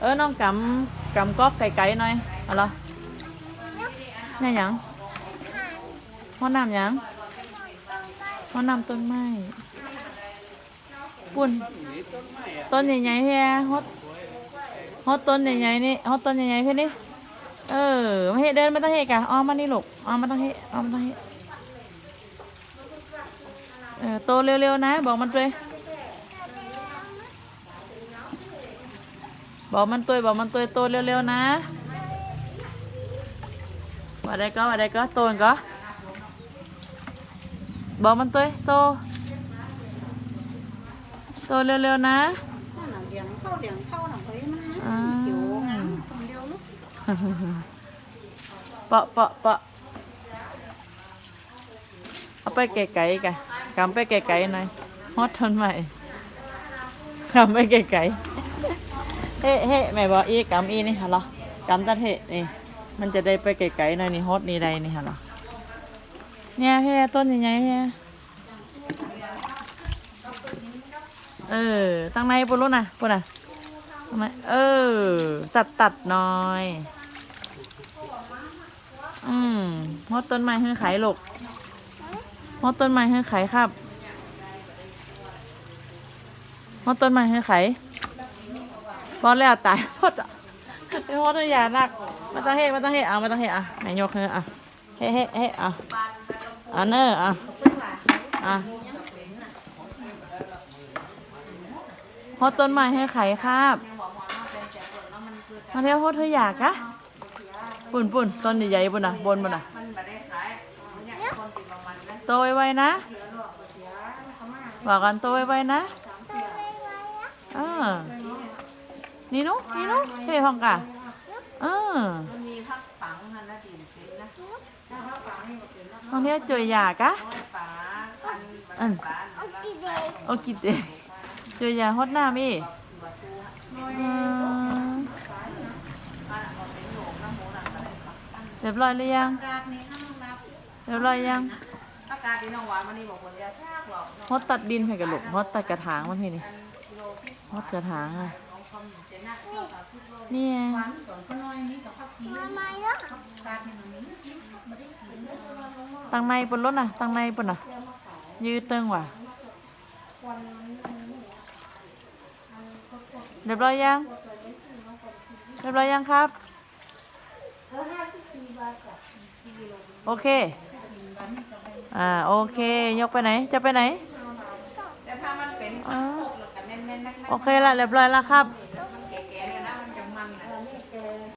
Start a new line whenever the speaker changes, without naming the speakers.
เออน้องกำกำก๊อกไก่ไก่หน่อยเอาเหรนี่ยังห้อน้ำยังห้อน้ำต้นไม้ปุ่นต้นใหญ่ๆเพียฮอดฮดต้นใหญ่ๆนี่ฮดต้นใหญ่ๆเพียนี่เออมาเฮ็ดเดินไมาตั้งเฮ็ดกะอ้อมมานี่ลูกอ้อมมาตั้งเฮ็ดอ้อมมาตั้งเฮ็ดเออโตเร็วๆนะ บอกมันด้วย บอกมันตัวบอกมันตัวโตเร็วๆนะว่าได้ก็ว่าได้ก็โตนก็บอกมันตัวโตโตเร็วๆนะ
นั่นน่ะเลี้ยงเข้าเลี้ยงเข้าหนังเฮ้ยมัน
อ่า
หิวงามตรงเดียวลูก
เปาะเปาะเปาะเอาไปไกลๆกันกำไปไกลๆหน่อยฮอดทนใหม่กำไปไกลๆ เฮ้เฮ้แม่บอกอีกำอีนี่ฮะเหรอกำตัดเฮ้นี่ มันจะได้ไปไกลๆหน่อยนี่ฮอดนี่ใดนี่ฮะเหรอเนี่ยเฮ้ต้นใหญ่ๆเฮ้เออ ตั้งในปุ่นรุ่นน่ะปุ่นน่ะทำไมเออ ตัดตัดหน่อย อืมมดต้นไม้ให้ไขลูกมดต้นไม้ให้ไขครับมดต้นไม้ให้ไข บอลแล้วตายมดอะไอ้มดนี่อย่านักมาตั้งเฮมาตั้งเฮเอามาตั้งเฮอะไหนยกเฮอะเฮเฮเฮอะอะเนออะอะมดต้นไม้ให้ไขครับมาเที่ยวโคตรเธออยากอะปุ่นปุ่นต้นใหญ่ๆปุ่นอะบนปุ่นอะโตไวๆนะบอกกันโตไวๆนะเออ นี่นุนี่นุเฮ้ยห้องกะเออ
มันมีพักฝังนั่นนะตีนเป็นนะถ้าพักฝังนี่ก็เป็นนะ
ห้องเที่ยวจ่วยยากะ
ป๋าอัน
อัน
ป๋า
โอกิเดจ่วยยาฮดน้ำอีเออเรียบร้อยหรือยัง
กาดนี่ข้างนับ
เรียบร้อยยัง
ถ้ากาดนี่น้องหวานมันนี่บอกคนจะซากหรอก
ฮดตัดดินให้กับลูกฮดตัดกระถางมันให้นี่ฮดกระถางอะ นี่ไง
หวานก่อนก็น้อยนี่กับพักผีกาดนี่มันมี
ตังในบนรถน่ะ ตังในบนน่ะ ยืดเติงว่ะเรียบร้อยยังเรียบร้อยยังครับ โอเค อ่า โอเค ยกไปไหน จะไปไหน
แต่ถ้ามันเป็น
อ่า
พวกแล้วกันแน่นๆนัก
โอเคละเรียบร้อยแล้วครับ